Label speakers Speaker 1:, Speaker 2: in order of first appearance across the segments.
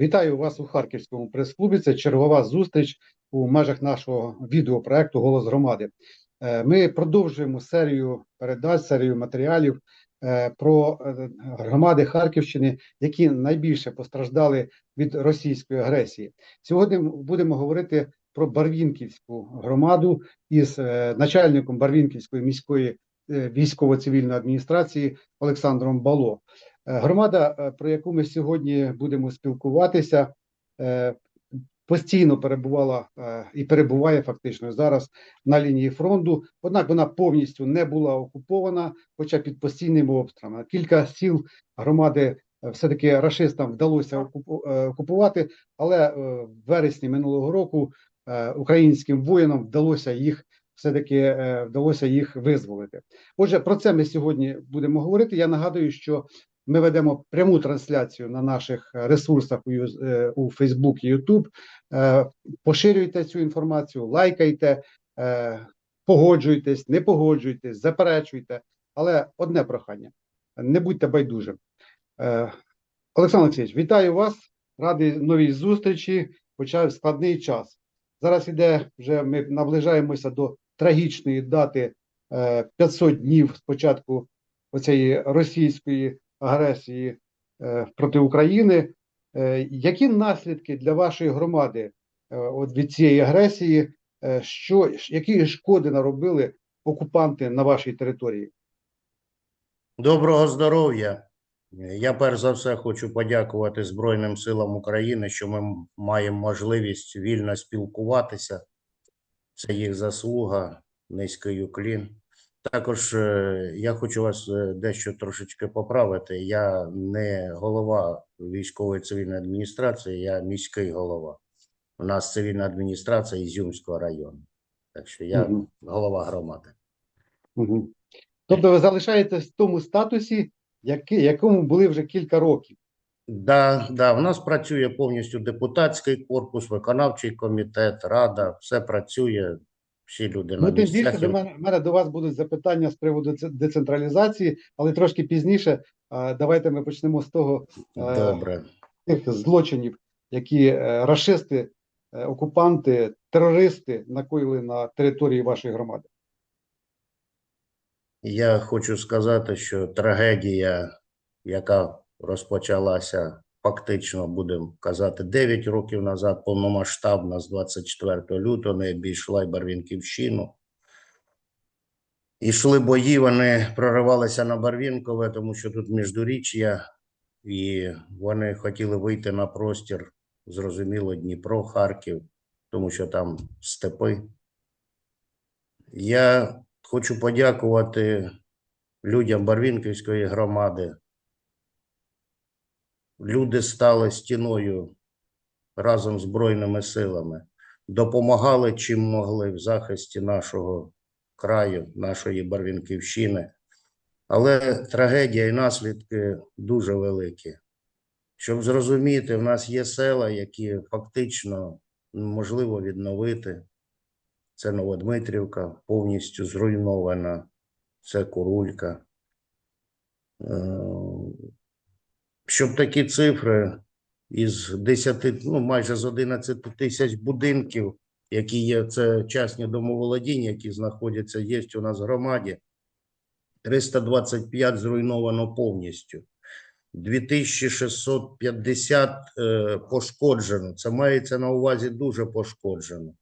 Speaker 1: Вітаю вас у Харківському прес-клубі. Це чергова зустріч у межах нашого відеопроекту Голос громади. Е, Ми продовжуємо серію передач, серію матеріалів е, про е, громади Харківщини, які найбільше постраждали від російської агресії. Сьогодні будемо говорити про Барвінківську громаду із начальником Барвінківської міської військово-цивільної адміністрації Олександром Бало. Е, Громада, е, про яку ми сьогодні будемо спілкуватися, е, постійно перебувала і перебуває фактично зараз на лінії фронту. Однак вона повністю не була окупована, хоча під постійними обстрілами. Кілька сіл громади все-таки рашистам вдалося окупувати, але в вересні минулого року українським воїнам вдалося їх. Все-таки е, вдалося їх визволити. Отже, про це ми сьогодні будемо говорити. Я нагадую, що ми ведемо пряму трансляцію на наших е, ресурсах у, е, у Facebook і YouTube. Е, Поширюйте цю інформацію, лайкайте, погоджуйтесь, не погоджуйтесь, заперечуйте. Але одне прохання: не будьте байдужим. Олександр Олексійович, вітаю вас. Радий новій зустрічі. Почав складний час. Зараз іде вже ми наближаємося до трагічної дати е, 500 днів з початку оцієї російської агресії е, проти України. Е, Які наслідки для вашої громади е, от від цієї агресії? Що які шкоди наробили окупанти на вашій території?
Speaker 2: Доброго здоров'я. Я перш за все хочу подякувати Збройним силам України, що ми маємо можливість вільно спілкуватися. Це їх заслуга, низький уклін. Також е, я хочу вас е, дещо трошечки поправити. Я не голова військової цивільної адміністрації, я міський голова. У нас цивільна адміністрація Ізюмського району. Так що я
Speaker 1: Мгм.
Speaker 2: голова громади.
Speaker 1: Угу. Тобто ви залишаєтесь в тому статусі, який, якому були вже кілька років.
Speaker 2: Да, да, у нас працює повністю депутатський корпус, виконавчий комітет, рада, все працює, всі люди на
Speaker 1: Ну, тим більше до мене, мене до вас будуть запитання з приводу децентралізації, але трошки пізніше. Давайте ми почнемо з того е,
Speaker 2: Добре.
Speaker 1: тих злочинів, які е, рашисти, е, окупанти, терористи накоїли на території вашої громади.
Speaker 2: Я хочу сказати, що трагедія, яка розпочалася фактично, будемо казати, 9 років назад, повномасштабна з 24 лютого, не обійшла й Барвінківщину. Ішли бої, вони проривалися на Барвінкове, тому що тут міждуріччя, і вони хотіли вийти на простір, зрозуміло, Дніпро, Харків, тому що там степи. Я хочу подякувати людям Барвінківської громади. Люди стали стіною разом з Збройними силами, допомагали чим могли в захисті нашого краю, нашої Барвінківщини. Але трагедія і наслідки дуже великі. Щоб зрозуміти, в нас є села, які фактично можливо відновити. Це Новодмитрівка, повністю зруйнована. Це Курулька. Щоб такі цифри із 10, ну майже з 11 тисяч будинків, які є, це частні домоволодіння, які знаходяться, є у нас в громаді, 325 зруйновано повністю. 2650 е, пошкоджено. Це мається на увазі дуже пошкоджено.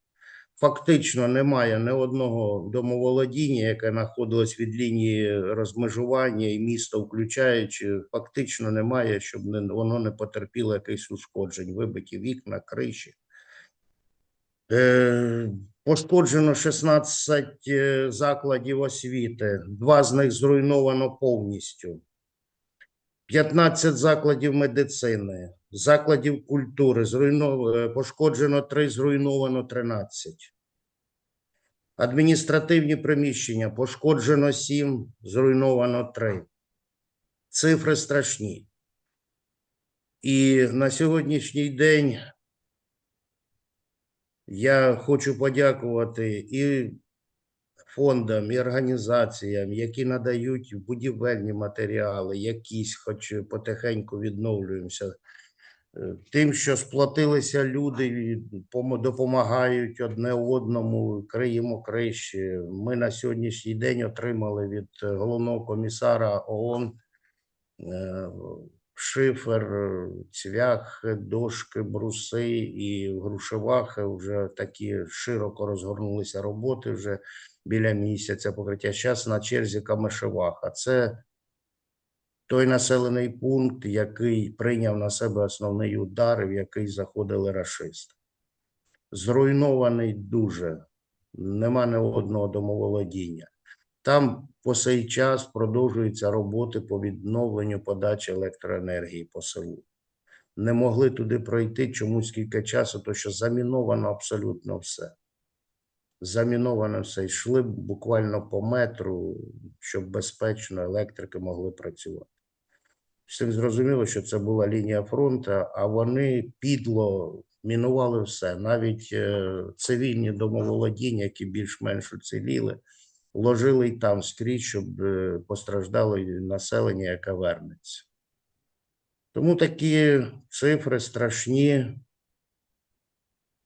Speaker 2: Фактично немає ні одного домоволодіння, яке знаходилось від лінії розмежування і міста, включаючи, фактично немає, щоб воно не потерпіло якихось ушкоджень, вибиті вікна, криші. Е, пошкоджено 16 е, закладів освіти, два з них зруйновано повністю. 15 закладів медицини, закладів культури, зруйнов... е, пошкоджено 3, зруйновано 13. Адміністративні приміщення пошкоджено 7, зруйновано 3. Цифри страшні. І на сьогоднішній день я хочу подякувати і фондам і організаціям, які надають будівельні матеріали, якісь, хоч потихеньку відновлюємося. Тим, що сплотилися люди, допомагають одне одному, криємо криші. Ми на сьогоднішній день отримали від головного комісара ООН е, шифер, цвях, дошки, бруси і грушевахи. Вже такі широко розгорнулися роботи вже біля місяця покриття. Зараз на черзі Камишеваха. Це той населений пункт, який прийняв на себе основний удар, в який заходили рашисти. Зруйнований дуже, нема ні одного домоволодіння. Там по сей час продовжуються роботи по відновленню подачі електроенергії по селу. Не могли туди пройти чомусь кілька часу, то що заміновано абсолютно все. Заміновано все. Йшли буквально по метру, щоб безпечно електрики могли працювати. Всім зрозуміло, що це була лінія фронту, а вони підло мінували все. Навіть е, цивільні домоволодіння, які більш-менш уціліли, вложили й там скрізь, щоб е, постраждало населення, яке вернеться. Тому такі цифри страшні.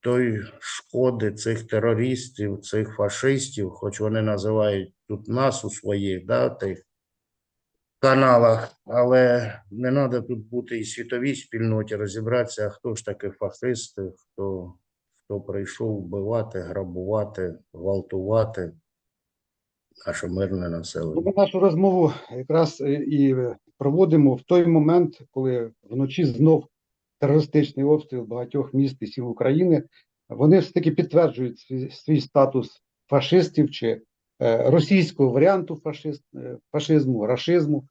Speaker 2: Той шкоди цих терористів, цих фашистів, хоч вони називають тут нас у своїх да, тих каналах, але не треба тут бути і світовій спільноті, розібратися, хто ж таки фашисти, хто, хто прийшов вбивати, грабувати, гвалтувати наше мирне населення.
Speaker 1: Ми нашу розмову якраз і проводимо в той момент, коли вночі знов терористичний обстріл багатьох міст і сіл України. Вони все таки підтверджують свій, свій статус фашистів чи російського варіанту е, фашизму, рашизму.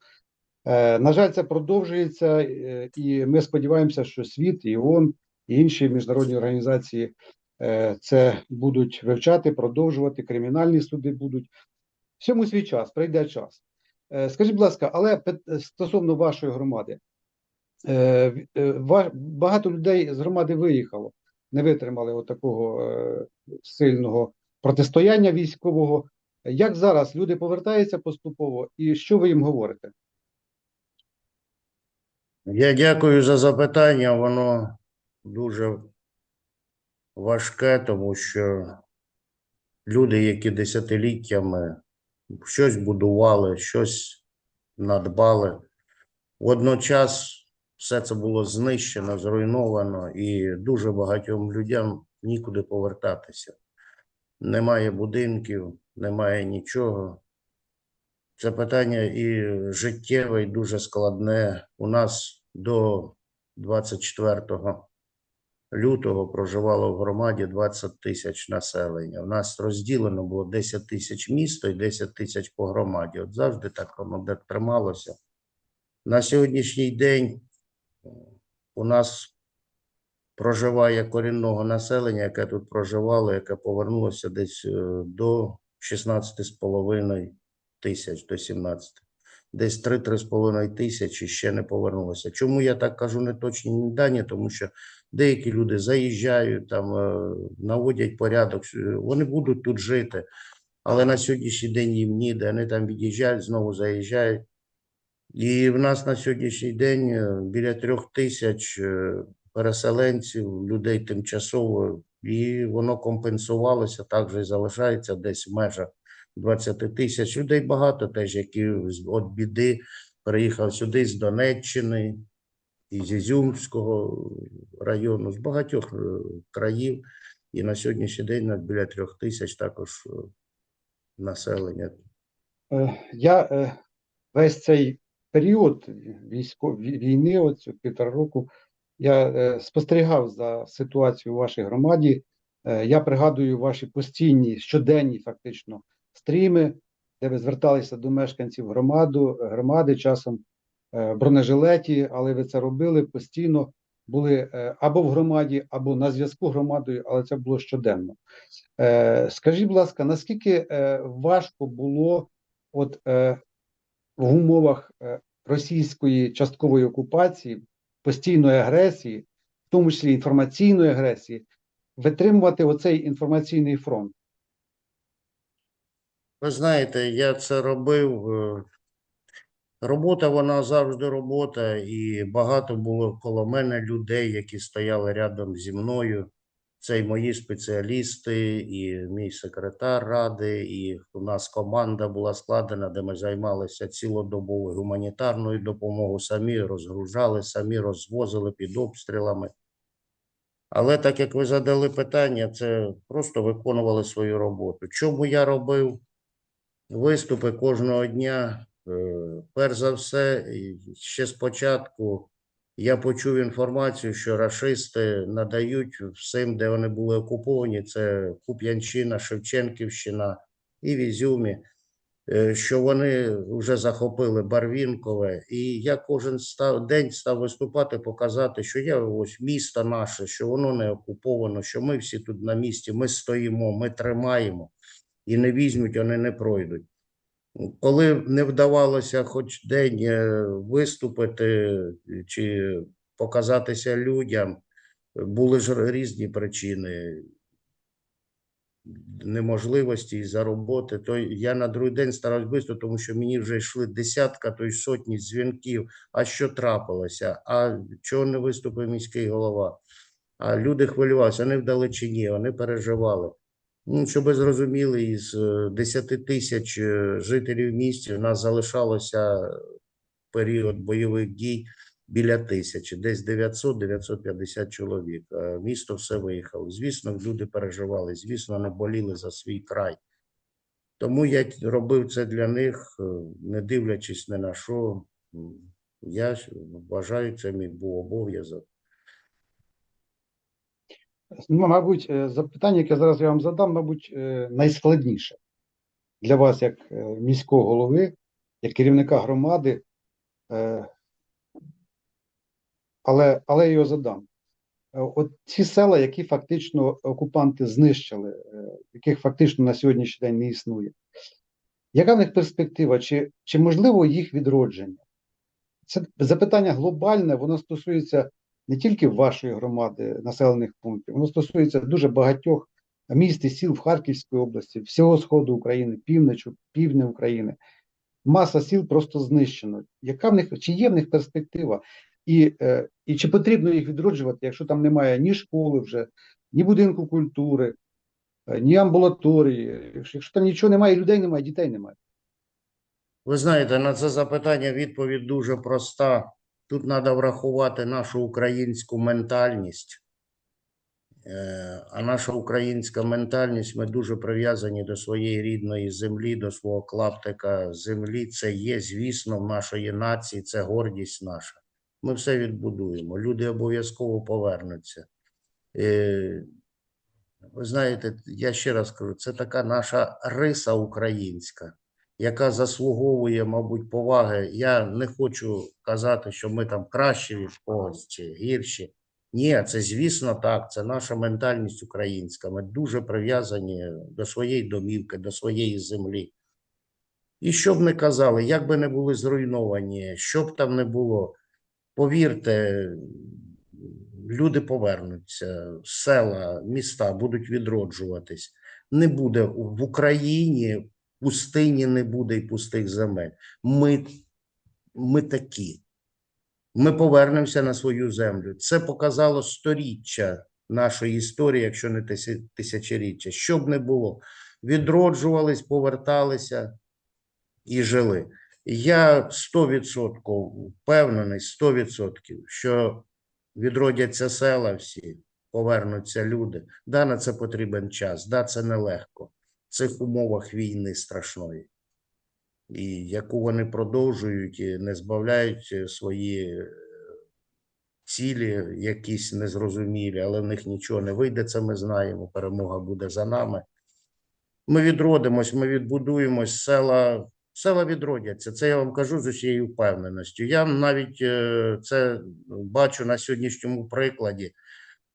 Speaker 1: Е, на жаль, це продовжується, е, і ми сподіваємося, що світ і ООН, і інші міжнародні організації е, це будуть вивчати, продовжувати. Кримінальні суди будуть. Всьому свій час, прийде час. Е, Скажіть, будь ласка, але стосовно вашої громади, е, е, багато людей з громади виїхало, не витримали такого е, сильного протистояння військового. Як зараз люди повертаються поступово, і що ви їм говорите?
Speaker 2: Я дякую за запитання. Воно дуже важке, тому що люди, які десятиліттями щось будували, щось надбали, водночас все це було знищено, зруйновано, і дуже багатьом людям нікуди повертатися. Немає будинків, немає нічого. Це питання і життєве, і дуже складне. У нас до 24 лютого проживало в громаді 20 тисяч населення. У нас розділено було 10 тисяч місто і 10 тисяч по громаді. От завжди так воно трималося. На сьогоднішній день у нас проживає корінного населення, яке тут проживало, яке повернулося десь е, до 16,5 тисяч до 17. Десь 3-3,5 тисячі ще не повернулося. Чому я так кажу неточні дані? Тому що деякі люди заїжджають, там е, наводять порядок, е, вони будуть тут жити, але на сьогоднішній день їм ніде. Вони там від'їжджають, знову заїжджають. І в нас на сьогоднішній день е, біля трьох тисяч переселенців, людей тимчасово, і воно компенсувалося, також і залишається десь в межах 20 тисяч. Людей багато теж, які з- біди приїхав сюди з Донеччини, із Ізюмського району, з багатьох е, країв. І на сьогоднішній день біля трьох тисяч також е, населення.
Speaker 1: Е, Я весь цей період військовій війни, оцю півтора року, я е, спостерігав за ситуацією у вашій громаді. Е, Я пригадую ваші постійні щоденні, фактично, стріми, де ви зверталися до мешканців громаду, громади часом е, бронежилеті, але ви це робили постійно. Були або в громаді, або на зв'язку громадою, але це було щоденно. Скажіть, будь ласка, наскільки важко було от в умовах російської часткової окупації, постійної агресії, в тому числі інформаційної агресії, витримувати оцей інформаційний фронт?
Speaker 2: Ви знаєте, я це робив. е, Робота, вона завжди робота, і багато було коло мене людей, які стояли рядом зі мною. Це і мої спеціалісти, і мій секретар ради, і у нас команда була складена, де ми займалися цілодобовою гуманітарною допомогою, самі розгружали, самі розвозили під обстрілами. Але так як ви задали питання, це просто виконували свою роботу. Чому я робив виступи кожного дня? Е, Перш за все, ще спочатку я почув інформацію, що рашисти надають всім, де вони були окуповані, це Куп'янщина, Шевченківщина і в Ізюмі, е, що вони вже захопили Барвінкове. І я кожен став, день став виступати, показати, що я ось місто наше, що воно не окуповано, що ми всі тут на місці, ми стоїмо, ми тримаємо і не візьмуть, вони не пройдуть. Коли не вдавалося хоч день е, виступити чи показатися людям, були ж різні причини неможливості із-за роботи, то я на другий день старався виступити, тому що мені вже йшли десятка, то й сотні дзвінків. А що трапилося? А чого не виступив міський голова? А люди хвилювалися, вони вдали чи ні, вони переживали. Ну, щоб ви зрозуміли, із е, 10 тисяч е, жителів міста у нас залишалося період бойових дій біля тисячі, десь 900-950 чоловік. Місто все виїхало. Звісно, люди переживали, звісно, вони боліли за свій край. Тому я робив це для них, е, не дивлячись ні на що. Я вважаю, це мій був обов'язок.
Speaker 1: Ну, мабуть, е, запитання, яке зараз я вам задам, мабуть, е, найскладніше для вас, як е, міського голови, як керівника громади. Але, але я його задам. От ці села, які фактично окупанти знищили, яких фактично на сьогоднішній день не існує. Яка в них перспектива? Чи, чи можливо їх відродження? Це запитання глобальне, воно стосується не тільки вашої громади, населених пунктів, воно стосується дуже багатьох міст і сіл в Харківській області, всього сходу України, півночі, півдня України. Маса сіл просто знищено. Яка в них чи є в них перспектива? І, е, і чи потрібно їх відроджувати, якщо там немає ні школи вже, ні будинку культури, е, ні амбулаторії, якщо, якщо там нічого немає, людей немає, дітей немає.
Speaker 2: Ви знаєте, на це запитання відповідь дуже проста. Тут треба врахувати нашу українську ментальність. Е, А наша українська ментальність, ми дуже прив'язані до своєї рідної землі, до свого клаптика землі. Це є, звісно, в нашої нації, це гордість наша. Ми все відбудуємо. Люди обов'язково повернуться. Е, Ви знаєте, я ще раз кажу, це така наша риса українська яка заслуговує, мабуть, поваги. Я не хочу казати, що ми там кращі від когось чи гірші. Ні, це звісно так. Це наша ментальність українська. Ми дуже прив'язані до своєї домівки, до своєї землі. І що б не казали, як би не були зруйновані, що б там не було, повірте, люди повернуться, села, міста будуть відроджуватись. Не буде в Україні пустині не буде і пустих земель. Ми, ми такі. Ми повернемося на свою землю. Це показало сторіччя нашої історії, якщо не тисячоріччя. Що б не було, відроджувались, поверталися і жили. Я 100% впевнений, 100%, що відродяться села всі, повернуться люди. Да, на це потрібен час, да, це нелегко цих умовах війни страшної, і яку вони продовжують і не збавляють е, свої е, цілі, якісь незрозумілі, але в них нічого не вийде, це ми знаємо. Перемога буде за нами. Ми відродимось, ми відбудуємось, села, села відродяться. Це я вам кажу з усією впевненістю. Я навіть е, це бачу на сьогоднішньому прикладі.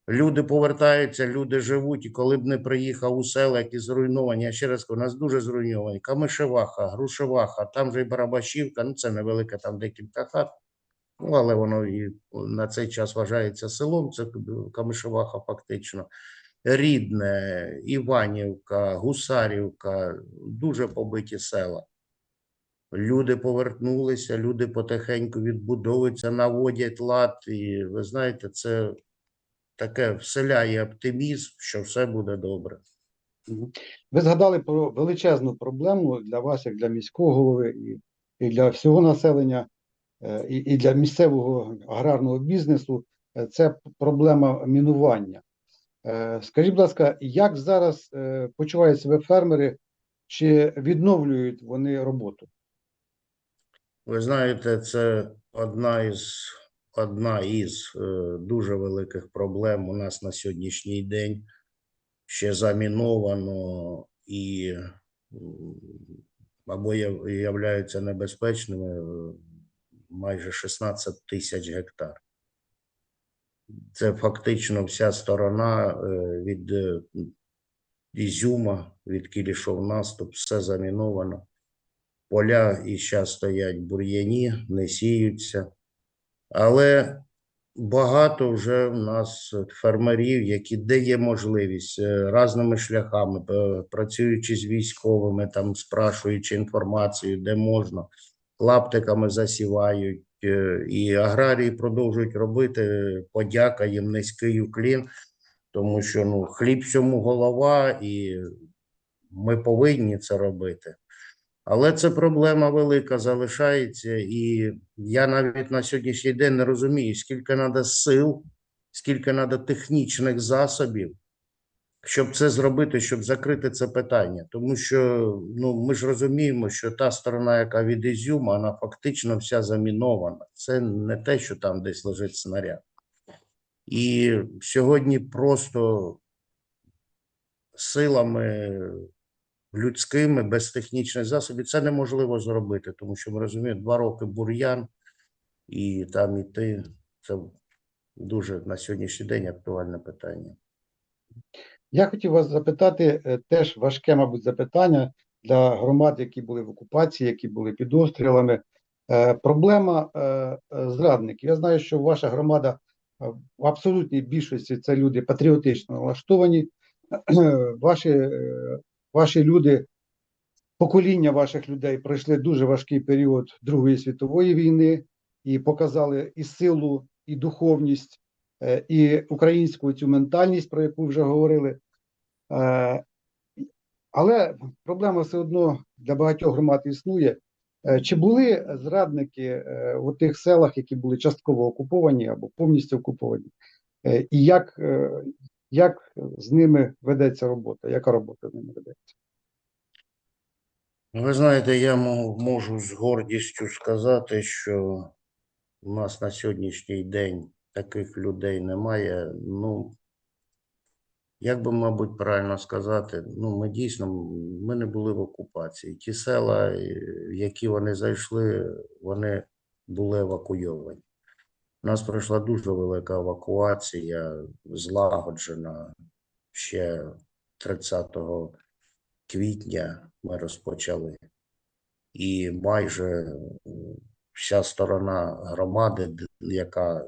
Speaker 2: Люди повертаються, люди живуть, і коли б не приїхав у села, які зруйновані, я ще раз кажу, у нас дуже зруйновані. Камишеваха, Грушеваха, там же і Барабашівка, ну це невелике, там декілька хат. Ну, але воно і на цей час вважається селом, це Камишеваха фактично. Рідне, Іванівка, Гусарівка, дуже побиті села. Люди повернулися, люди потихеньку відбудовуються, наводять лад. І ви знаєте, це таке вселяє оптимізм, що все буде добре.
Speaker 1: Ви згадали про величезну проблему для вас, як для міського голови, і, і для всього населення, е, і, і для місцевого аграрного бізнесу. Е, Це проблема мінування. Е, Скажіть, будь ласка, як зараз почувають себе фермери, чи відновлюють вони роботу?
Speaker 2: Ви знаєте, це одна із, одна із е, дуже великих проблем у нас на сьогоднішній день. Ще заміновано і або являються небезпечними е, майже 16 тисяч гектар. Це фактично вся сторона е, від Ізюма, від Кілішов наступ, все заміновано. Поля і зараз стоять бур'яні, не сіються. Але багато вже в нас фермерів, які де є можливість е, разними шляхами, е, працюючи з військовими, там спрашуючи інформацію, де можна, клаптиками засівають. е, І аграрії продовжують робити. Подяка їм низький уклін, тому що ну, хліб всьому голова, і ми повинні це робити. Але це проблема велика залишається, і я навіть на сьогоднішній день не розумію, скільки треба сил, скільки треба технічних засобів, щоб це зробити, щоб закрити це питання. Тому що ну, ми ж розуміємо, що та сторона, яка від Ізюма, вона фактично вся замінована. Це не те, що там десь лежить снаряд. І сьогодні просто силами людськими, без технічних засобів, це неможливо зробити, тому що ми розуміємо, два роки бур'ян, і там іти це дуже на сьогоднішній день актуальне питання.
Speaker 1: Я хотів вас запитати е, теж важке, мабуть, запитання для громад, які були в окупації, які були під обстрілами. Е, Проблема е, зрадників. Я знаю, що ваша громада в абсолютній більшості це люди патріотично налаштовані. Ваші, ваші люди, покоління ваших людей пройшли дуже важкий період Другої світової війни і показали і силу, і духовність, е, і українську цю ментальність, про яку вже говорили. Е, Але проблема все одно для багатьох громад існує. Е, Чи були зрадники у тих селах, які були частково окуповані або повністю окуповані? І як, як з ними ведеться робота? Яка робота з ними ведеться?
Speaker 2: Ви знаєте, я можу з гордістю сказати, що у нас на сьогоднішній день таких людей немає. Ну, як би, мабуть, правильно сказати, ну, ми дійсно ми не були в окупації. Ті села, е, в які вони зайшли, вони були евакуйовані. У нас пройшла дуже велика евакуація, злагоджена ще 30 квітня ми розпочали. І майже вся сторона громади, яка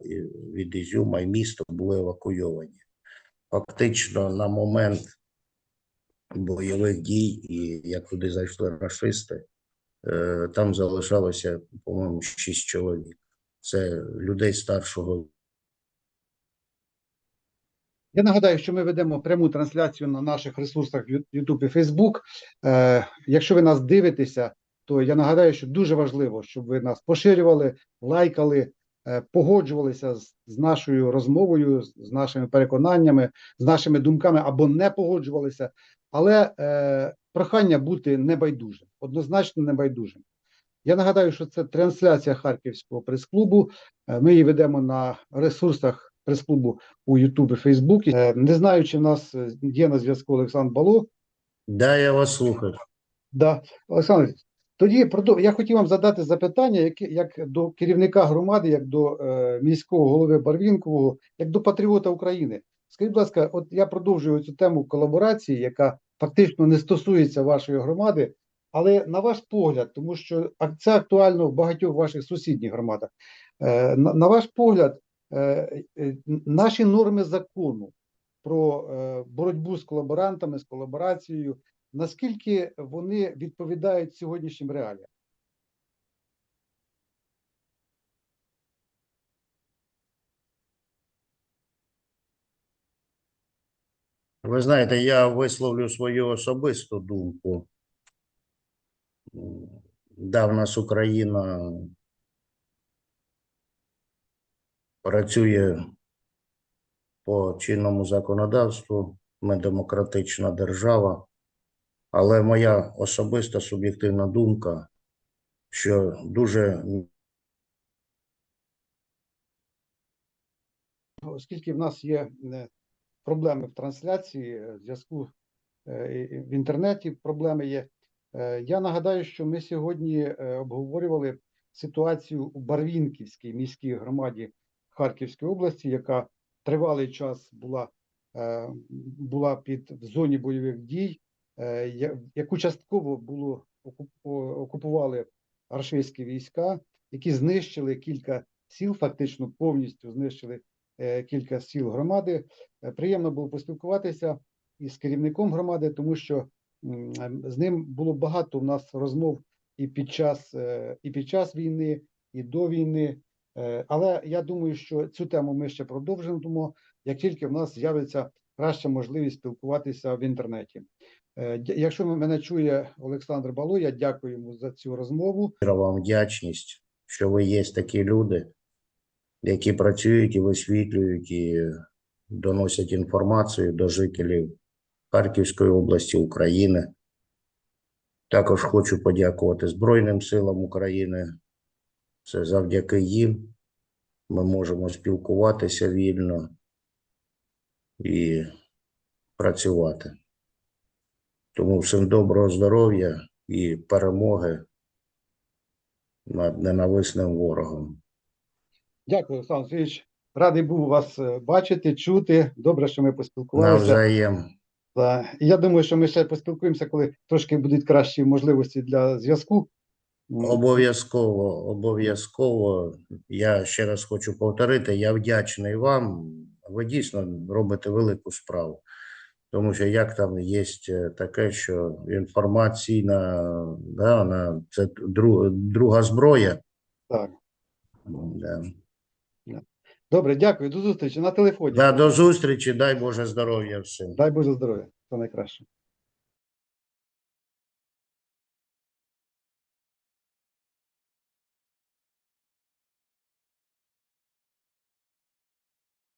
Speaker 2: від Ізюма і міста, були евакуйовані. Фактично на момент бойових дій, і як туди зайшли рашисти, е, там залишалося, по-моєму, шість чоловік. Це людей старшого
Speaker 1: Я нагадаю, що ми ведемо пряму трансляцію на наших ресурсах YouTube і Facebook. Е, якщо ви нас дивитеся, то я нагадаю, що дуже важливо, щоб ви нас поширювали, лайкали, е, погоджувалися з, з нашою розмовою, з, з нашими переконаннями, з нашими думками або не погоджувалися. Але е, прохання бути небайдужим, однозначно небайдужим. Я нагадаю, що це трансляція Харківського прес-клубу. Е, Ми її ведемо на ресурсах прес-клубу у YouTube і Фейсбуці. Е, Не знаю, чи в нас е, є на зв'язку Олександр Бало.
Speaker 2: Да, я вас слухаю.
Speaker 1: Да. Олександр, тоді я хотів вам задати запитання, як, як до керівника громади, як до е, міського голови Барвінкового, як до патріота України. Скажіть, будь ласка, от я продовжую цю тему колаборації, яка фактично не стосується вашої громади, але на ваш погляд, тому що це актуально в багатьох ваших сусідніх громадах, е, на ваш погляд, е, е, наші норми закону про боротьбу з колаборантами, з колаборацією, наскільки вони відповідають сьогоднішнім реаліям?
Speaker 2: Ви знаєте, я висловлю свою особисту думку. Да, в нас Україна працює по чинному законодавству, ми демократична держава, але моя особиста суб'єктивна думка, що дуже
Speaker 1: оскільки в нас є е, проблеми в трансляції, е, в зв'язку е, в інтернеті проблеми є. Е, Я нагадаю, що ми сьогодні е, обговорювали ситуацію у Барвінківській міській громаді Харківської області, яка тривалий час була, е, була під в зоні бойових дій, яку частково було окупували рашистські війська, які знищили кілька сіл, фактично повністю знищили кілька сіл громади. Приємно було поспілкуватися із керівником громади, тому що з ним було багато у нас розмов і під час, е, і під час війни, і до війни. Е, Але я думаю, що цю тему ми ще продовжимо, як тільки в нас з'явиться краща можливість спілкуватися в інтернеті. Е, Якщо мене чує Олександр Бало, я дякую йому за цю розмову.
Speaker 2: вам вдячність, що ви є такі люди, які працюють і висвітлюють і доносять інформацію до жителів Харківської області України. Також хочу подякувати Збройним силам України. Це завдяки їм ми можемо спілкуватися вільно і працювати. Тому всім доброго здоров'я і перемоги над ненависним ворогом.
Speaker 1: Дякую, Олександр Сергійович. Радий був вас е, бачити, чути. Добре, що ми поспілкувалися.
Speaker 2: Навзаєм.
Speaker 1: Та, і я думаю, що ми ще поспілкуємося, коли трошки будуть кращі можливості для зв'язку.
Speaker 2: Обов'язково, обов'язково. Я ще раз хочу повторити, я вдячний вам. Ви дійсно робите велику справу. Тому що як там є таке, що інформаційна, да, вона, це дру- друга зброя.
Speaker 1: Так.
Speaker 2: Да.
Speaker 1: Добре, дякую. До зустрічі на телефоні.
Speaker 2: Да, до зустрічі, дай Боже здоров'я всім.
Speaker 1: Дай Боже здоров'я. це найкраще.